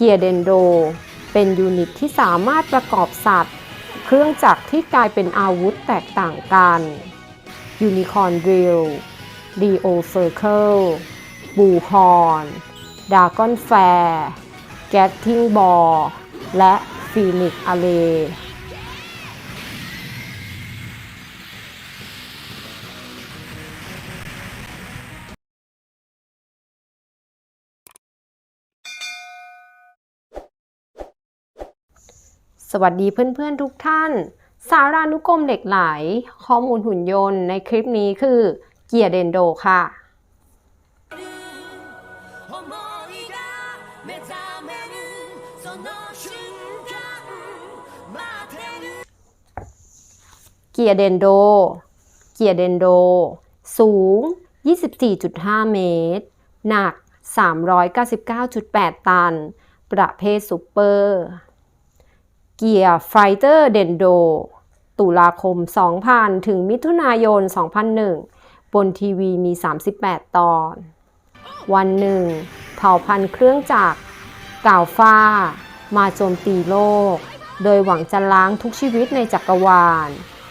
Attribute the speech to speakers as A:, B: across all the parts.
A: กียร์เดนโด เป็นยูนิตที่สามารถประกอบสัตว์ เครื่องจักรที่กลายเป็นอาวุธแตกต่างกันยูนิคอร์นริลดีโอเซอร์เคิลบูฮอนดากอนแฟร์แกตทิงบอลและฟีนิกอเล สวัสดีเพื่อนๆทุกท่าน สารานุกรมเหล็กไหล ข้อมูลหุ่นยนต์ในคลิปนี้คือ เกียร์เดนโดค่ะ เกียร์เดนโด เกียร์เดนโด สูง 24.5 เมตร หนัก 399.8 ตัน ประเภทซูเปอร์ เกียร์ไฟเตอร์เดนโดตุลาคม 2000 ถึงมิถุนายน 2001 บนทีวีมี 38 ตอน วันหนึ่ง เผ่าพันธุ์เครื่องจักรกล่าวฟ้า มาโจมตีโลก โดยหวังจะล้างทุกชีวิตในจักรวาล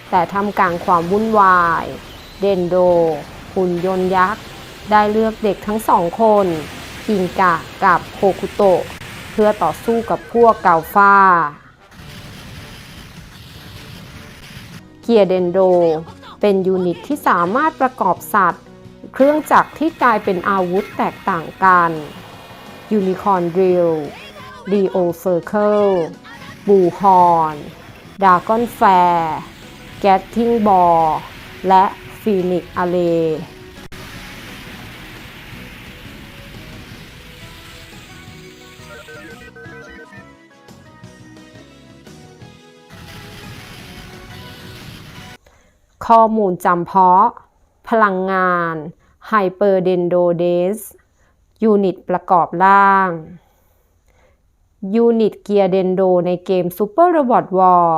A: แต่ทำกลางความวุ่นวาย เดนโด หุ่นยนต์ยักษ์ ได้เลือกเด็กทั้งสองคนกิงกะกับโคคุโตะ เพื่อต่อสู้กับพวกเกาฟ้า กียร์เดนโด เป็นยูนิตที่สามารถประกอบสัตว์ เครื่องจักรที่กลายเป็นอาวุธแตกต่างกันยูนิคอร์นริลดีโอเซอร์เคิลบูฮอนดากอนแฟร์แกตทิงบอลและฟีนิกอเล ข้อมูลจำเพาะ พลังงานไฮเปอร์เดนโดเดสยูนิตประกอบร่าง ยูนิตเกียร์เดนโดในเกม Super Robot War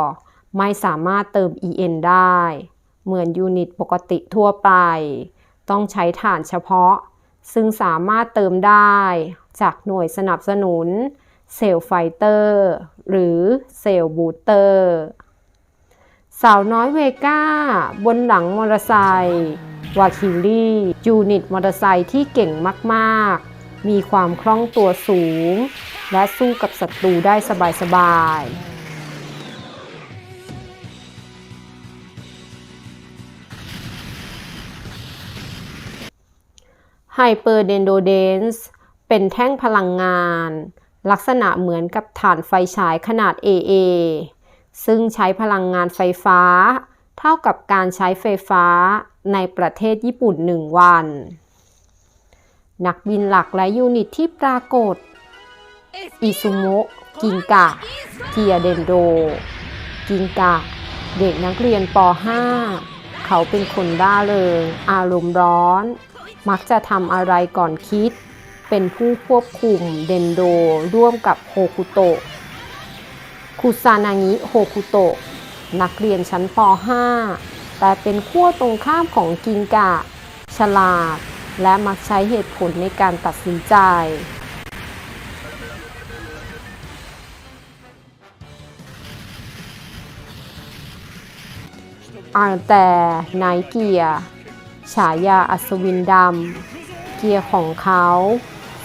A: ไม่สามารถเติม EN ได้ เหมือนยูนิตปกติทั่วไป ต้องใช้ฐานเฉพาะ ซึ่งสามารถเติมได้จากหน่วยสนับสนุน เซลไฟเตอร์ หรือเซลบูสเตอร์ สาวน้อยเวก้า บนหลังมอเตอร์ไซค์วาคิลี่ยูนิตมอเตอร์ไซค์ที่เก่งมากๆ มีความคล่องตัวสูง และสู้กับศัตรูได้สบายๆไฮเปอร์เดนโดเดนส์เป็นแท่งพลังงาน ลักษณะเหมือนกับฐานไฟฉายขนาด AA ซึ่งใช้พลังงานไฟฟ้า เท่ากับการใช้ไฟฟ้าในประเทศญี่ปุ่น 1 วัน นักบินหลักและยูนิตที่ปรากฏ อิซุโมะ กิงกะ เกียเดนโด กิงกะ เด็กนักเรียนป .5 เขาเป็นคนร่าเริงอารมณ์ร้อน มักจะทำอะไรก่อนคิด เป็นผู้ควบคุมเดนโดร่วมกับโฮคุโตะ คุซานางิโฮคุโตะนักเรียนชั้นป .5 แต่เป็นขั้วตรงข้ามของกิงกะ ฉลาด และมักใช้เหตุผลในการตัดสินใจอ่านแต่ไนท์เกียร์ฉายาอัศวินดำ เกียร์ของเขา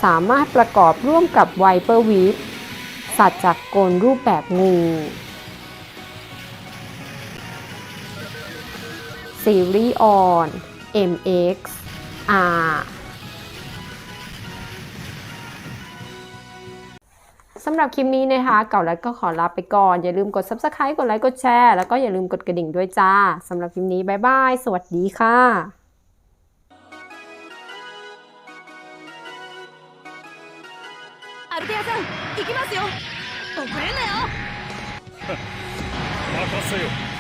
A: สามารถประกอบร่วมกับไวเปอร์วิฟ สัตว์จากกลรูปแบบงู ซีรีส์ออน MX R สำหรับคลิปนี้นะคะเก่าแล้วก็ขอลาไปก่อน อย่าลืมกด Subscribe กดไลค์ กดแชร์ แล้วก็อย่าลืมกดกระดิ่งด้วยจ้า สำหรับคลิปนี้ บ๊ายบาย สวัสดีค่ะ
B: アルテアさん行きますよ。遅れんなよ。
C: 任せよ。